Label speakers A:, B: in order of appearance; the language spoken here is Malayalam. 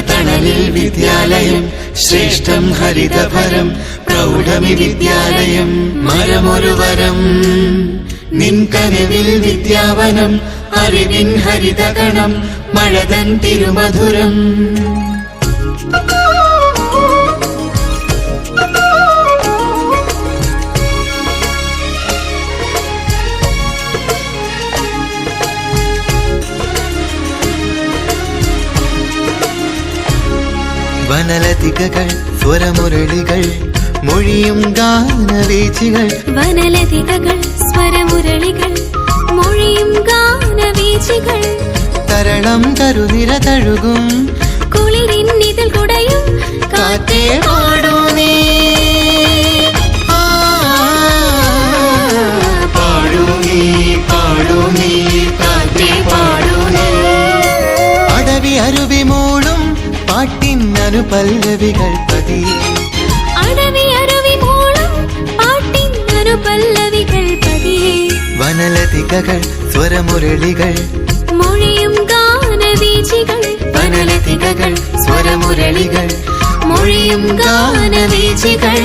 A: കനവിൽ വിദ്യാലയം ശ്രേഷ്ഠം ഹരിതഫലം പ്രൗഢമി വിദ്യാലയം. മരമൊരു വരം നിൻ കനവിൽ വിദ്യാവനം അറിവിൻ ഹരിതഗണം മഴതൻ തിരുമധുരം. വനലതികകൾ സ്വരമുരളികൾ മൊഴിയും ഗാനവീചികൾ.
B: വനലതികകൾ സ്വരമുരളികൾ മൊഴിയും ഗാനവീചികൾ.
A: തരളം കരുനിര തഴുകും.
B: കുളിരിൻ ഇതിൽ കുടയും
A: കാറ്റേ പാടൂ നീ. അരുവി മൂളും പാട്ടിൻ അനുപല്ലവികൾ പതി.
B: അടവി അരുവി മൂളം പാട്ടിന്നൊരു പല്ലവികൾ പതിയെ
A: വനലതികകൾ സ്വരമുരളികൾ.
B: മൊഴിയും ഗാനവീചികൾ
A: വനലതികകൾ സ്വരമുരളികൾ.
B: മൊഴിയും ഗാനവീചികൾ.